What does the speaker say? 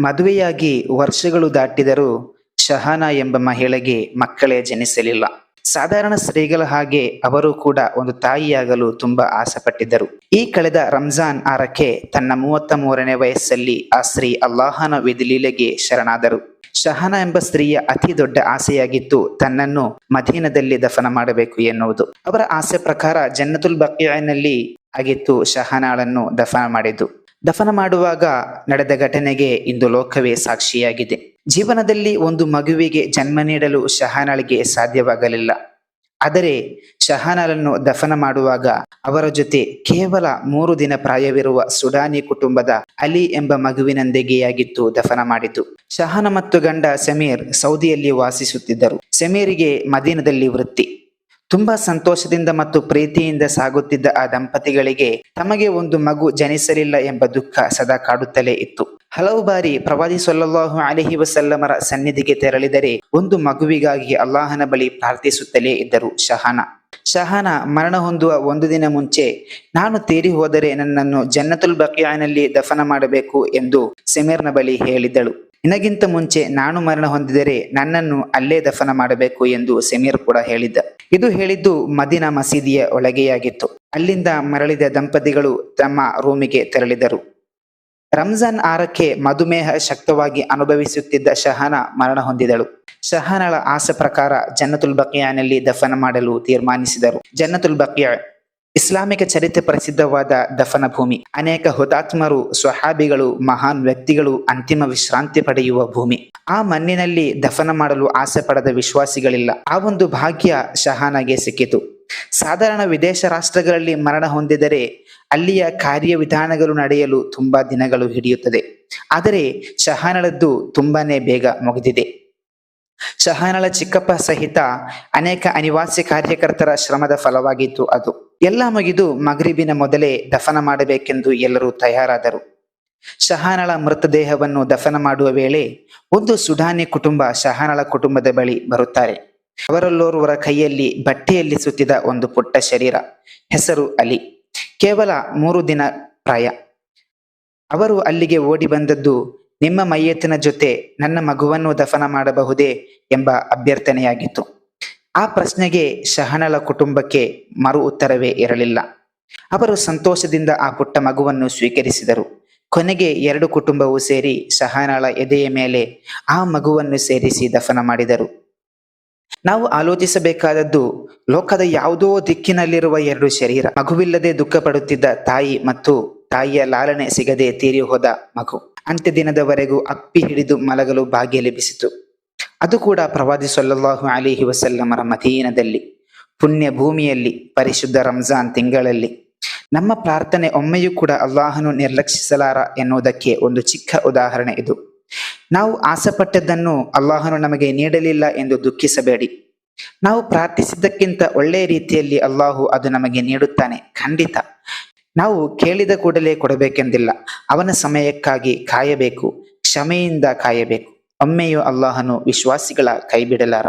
ಮದುವೆಯಾಗಿ ವರ್ಷಗಳು ದಾಟಿದರೂ ಶಹಾನ ಎಂಬ ಮಹಿಳೆಗೆ ಮಕ್ಕಳೇ ಜನಿಸಲಿಲ್ಲ. ಸಾಧಾರಣ ಸ್ತ್ರೀಗಳ ಹಾಗೆ ಅವರು ಕೂಡ ಒಂದು ತಾಯಿಯಾಗಲು ತುಂಬಾ ಆಸೆಪಟ್ಟಿದ್ದರು. ಈ ಕಳೆದ ರಂಜಾನ್ ಆರಕ್ಕೆ ತನ್ನ ಮೂವತ್ತ ಮೂರನೇ ವಯಸ್ಸಲ್ಲಿ ಆ ಸ್ತ್ರೀ ಅಲ್ಲಾಹನ ವಿಧಿಲೀಲೆಗೆ ಶರಣಾದರು. ಶಹನಾ ಎಂಬ ಸ್ತ್ರೀಯ ಅತಿ ದೊಡ್ಡ ಆಸೆಯಾಗಿತ್ತು ತನ್ನನ್ನು ಮದೀನದಲ್ಲಿ ದಫನ ಮಾಡಬೇಕು ಎನ್ನುವುದು. ಅವರ ಆಸೆ ಪ್ರಕಾರ ಜನ್ನತುಲ್ ಬಕ್ಯಾಯ್ನಲ್ಲಿ ಆಗಿತ್ತು ಶಹನಾಳನ್ನು ದಫನ ಮಾಡಿದ್ದು. ದಫನ ಮಾಡುವಾಗ ನಡೆದ ಘಟನೆಗೆ ಇಂದು ಲೋಕವೇ ಸಾಕ್ಷಿಯಾಗಿದೆ. ಜೀವನದಲ್ಲಿ ಒಂದು ಮಗುವಿಗೆ ಜನ್ಮ ನೀಡಲು ಶಹಾನಳಿಗೆ ಸಾಧ್ಯವಾಗಲಿಲ್ಲ. ಆದರೆ ಶಹಾನಳನ್ನು ದಫನ ಮಾಡುವಾಗ ಅವರ ಜೊತೆ ಕೇವಲ ಮೂರು ದಿನ ಪ್ರಾಯವಿರುವ ಸುಡಾನಿ ಕುಟುಂಬದ ಅಲಿ ಎಂಬ ಮಗುವಿನೊಂದಿಗೆಯಾಗಿತ್ತು ದಫನ ಮಾಡಿತು. ಶಹಾನ ಮತ್ತು ಗಂಡ ಸಮೀರ್ ಸೌದಿಯಲ್ಲಿ ವಾಸಿಸುತ್ತಿದ್ದರು. ಸಮೀರಿಗೆ ಮದೀನದಲ್ಲಿ ವೃತ್ತಿ. ತುಂಬಾ ಸಂತೋಷದಿಂದ ಮತ್ತು ಪ್ರೀತಿಯಿಂದ ಸಾಗುತ್ತಿದ್ದ ಆ ದಂಪತಿಗಳಿಗೆ ತಮಗೆ ಒಂದು ಮಗು ಜನಿಸಲಿಲ್ಲ ಎಂಬ ದುಃಖ ಸದಾ ಕಾಡುತ್ತಲೇ ಇತ್ತು. ಹಲವು ಬಾರಿ ಪ್ರವಾದಿ ಸೊಲ್ಲಾಹು ಅಲಹಿ ವಸಲ್ಲಮರ ಸನ್ನಿಧಿಗೆ ತೆರಳಿದರೆ ಒಂದು ಮಗುವಿಗಾಗಿ ಅಲ್ಲಾಹನ ಬಳಿ ಪ್ರಾರ್ಥಿಸುತ್ತಲೇ ಇದ್ದರು ಶಹಾನ. ಶಹಾನ ಮರಣ ಹೊಂದುವ ಒಂದು ದಿನ ಮುಂಚೆ, ನಾನು ತೀರಿ ಹೋದರೆ ನನ್ನನ್ನು ಜನ್ನತುಲ್ ಬಕಿಯಾನಲ್ಲಿ ದಫನ ಮಾಡಬೇಕು ಎಂದು ಸೆಮೀರ್ನ ಬಳಿ ಹೇಳಿದ್ದಳು. ನಿನಗಿಂತ ಮುಂಚೆ ನಾನು ಮರಣ ಹೊಂದಿದರೆ ನನ್ನನ್ನು ಅಲ್ಲೇ ದಫನ ಮಾಡಬೇಕು ಎಂದು ಸೆಮೀರ್ ಕೂಡ ಹೇಳಿದ್ದ. ಇದು ಹೇಳಿದ್ದು ಮದಿನಾ ಮಸೀದಿಯ ಒಳಗೆಯಾಗಿತ್ತು. ಅಲ್ಲಿಂದ ಮರಳಿದ ದಂಪತಿಗಳು ತಮ್ಮ ರೂಮಿಗೆ ತೆರಳಿದರು. ರಂಜಾನ್ ಆರಕ್ಕೆ ಮಧುಮೇಹ ಶಕ್ತವಾಗಿ ಅನುಭವಿಸುತ್ತಿದ್ದ ಶಹಾನ ಮರಣ ಹೊಂದಿದಳು. ಶಹಾನಳ ಆಸೆ ಪ್ರಕಾರ ಜನ್ನತುಲ್ ಬಕಿಯಾನಲ್ಲಿ ದಫನ ಮಾಡಲು ತೀರ್ಮಾನಿಸಿದರು. ಜನ್ನತುಲ್ ಬಕಿಯಾ ಇಸ್ಲಾಮಿಕ ಚರಿತ್ರೆ ಪ್ರಸಿದ್ಧವಾದ ದಫನ ಭೂಮಿ ಅನೇಕ ಹುತಾತ್ಮರು, ಸ್ವಹಾಬಿಗಳು, ಮಹಾನ್ ವ್ಯಕ್ತಿಗಳು ಅಂತಿಮ ವಿಶ್ರಾಂತಿ ಪಡೆಯುವ ಭೂಮಿ. ಆ ಮಣ್ಣಿನಲ್ಲಿ ದಫನ ಮಾಡಲು ಆಸೆ ಪಡದ ವಿಶ್ವಾಸಿಗಳಿಲ್ಲ. ಆ ಒಂದು ಭಾಗ್ಯ ಶಹಾನಾಗೆ ಸಿಕ್ಕಿತು. ಸಾಧಾರಣ ವಿದೇಶ ರಾಷ್ಟ್ರಗಳಲ್ಲಿ ಮರಣ ಹೊಂದಿದರೆ ಅಲ್ಲಿಯ ಕಾರ್ಯವಿಧಾನಗಳು ನಡೆಯಲು ತುಂಬಾ ದಿನಗಳು ಹಿಡಿಯುತ್ತದೆ. ಆದರೆ ಶಹಾನಳದ್ದು ತುಂಬಾನೇ ಬೇಗ ಮುಗಿದಿದೆ. ಶಹಾನಳ ಚಿಕ್ಕಪ್ಪ ಸಹಿತ ಅನೇಕ ಅನಿವಾಸಿ ಕಾರ್ಯಕರ್ತರ ಶ್ರಮದ ಫಲವಾಗಿತ್ತು ಅದು. ಎಲ್ಲ ಮುಗಿದು ಮಗರಿಬಿನ ಮೊದಲೇ ದಫನ ಮಾಡಬೇಕೆಂದು ಎಲ್ಲರೂ ತಯಾರಾದರು. ಶಹಾನಳ ಮೃತದೇಹವನ್ನು ದಫನ ಮಾಡುವ ವೇಳೆ ಒಂದು ಸುಡಾನಿ ಕುಟುಂಬ ಶಹಾನಳ ಕುಟುಂಬದ ಬಳಿ ಬರುತ್ತಾರೆ. ಅವರಲ್ಲೋರ್ವರ ಕೈಯಲ್ಲಿ ಬಟ್ಟೆಯಲ್ಲಿ ಸುತ್ತಿದ ಒಂದು ಪುಟ್ಟ ಶರೀರ, ಹೆಸರು ಅಲಿ. ಕೇವಲ ಮೂರು ದಿನ ಪ್ರಾಯ. ಅವರು ಅಲ್ಲಿಗೆ ಓಡಿ ಬಂದದ್ದು, ನಿಮ್ಮ ಮೈಯತ್ತಿನ ಜೊತೆ ನನ್ನ ಮಗುವನ್ನು ದಫನ ಮಾಡಬಹುದೇ ಎಂಬ ಅಭ್ಯರ್ಥನೆಯಾಗಿತ್ತು. ಆ ಪ್ರಶ್ನೆಗೆ ಶಹನಳ ಕುಟುಂಬಕ್ಕೆ ಮರು ಉತ್ತರವೇ ಇರಲಿಲ್ಲ. ಅವರು ಸಂತೋಷದಿಂದ ಆ ಪುಟ್ಟ ಮಗುವನ್ನು ಸ್ವೀಕರಿಸಿದರು. ಕೊನೆಗೆ ಎರಡು ಕುಟುಂಬವು ಸೇರಿ ಶಹನಳ ಎದೆಯ ಮೇಲೆ ಆ ಮಗುವನ್ನು ಸೇರಿಸಿ ದಫನ ಮಾಡಿದರು. ನಾವು ಆಲೋಚಿಸಬೇಕಾದದ್ದು, ಲೋಕದ ಯಾವುದೋ ದಿಕ್ಕಿನಲ್ಲಿರುವ ಎರಡು ಶರೀರ, ಮಗುವಿಲ್ಲದೆ ದುಃಖ ಪಡುತ್ತಿದ್ದ ತಾಯಿ ಮತ್ತು ತಾಯಿಯ ಲಾಲನೆ ಸಿಗದೆ ತೀರಿ ಹೋದ ಮಗು. ಅಂತ್ಯ ದಿನದವರೆಗೂ ಅಪ್ಪಿ ಹಿಡಿದು ಮಲಗಲು ಭಾಗ್ಯ ಲಭಿಸಿತು. ಅದು ಕೂಡ ಪ್ರವಾದಿ ಸೊಲ್ಲಲ್ಲಾಹು ಅಲಿಹಿ ವಸಲ್ಲಮರ ಮದೀನದಲ್ಲಿ ಪುಣ್ಯ ಭೂಮಿಯಲ್ಲಿ ಪರಿಶುದ್ಧ ರಂಜಾನ್ ತಿಂಗಳಲ್ಲಿ. ನಮ್ಮ ಪ್ರಾರ್ಥನೆ ಒಮ್ಮೆಯೂ ಕೂಡ ಅಲ್ಲಾಹನು ನಿರ್ಲಕ್ಷಿಸಲಾರ ಎನ್ನುವುದಕ್ಕೆ ಒಂದು ಚಿಕ್ಕ ಉದಾಹರಣೆ ಇದು. ನಾವು ಆಸೆಪಟ್ಟದ್ದನ್ನು ಅಲ್ಲಾಹನು ನಮಗೆ ನೀಡಲಿಲ್ಲ ಎಂದು ದುಃಖಿಸಬೇಡಿ. ನಾವು ಪ್ರಾರ್ಥಿಸಿದ್ದಕ್ಕಿಂತ ಒಳ್ಳೆಯ ರೀತಿಯಲ್ಲಿ ಅಲ್ಲಾಹು ಅದು ನಮಗೆ ನೀಡುತ್ತಾನೆ, ಖಂಡಿತ. ನಾವು ಕೇಳಿದ ಕೂಡಲೇ ಕೊಡಬೇಕೆಂದಿಲ್ಲ, ಅವನ ಸಮಯಕ್ಕಾಗಿ ಕಾಯಬೇಕು, ಕ್ಷಮೆಯಿಂದ ಕಾಯಬೇಕು. ಒಮ್ಮೆಯೂ ಅಲ್ಲಾಹನು ವಿಶ್ವಾಸಿಗಳ ಕೈ ಬಿಡಲಾರ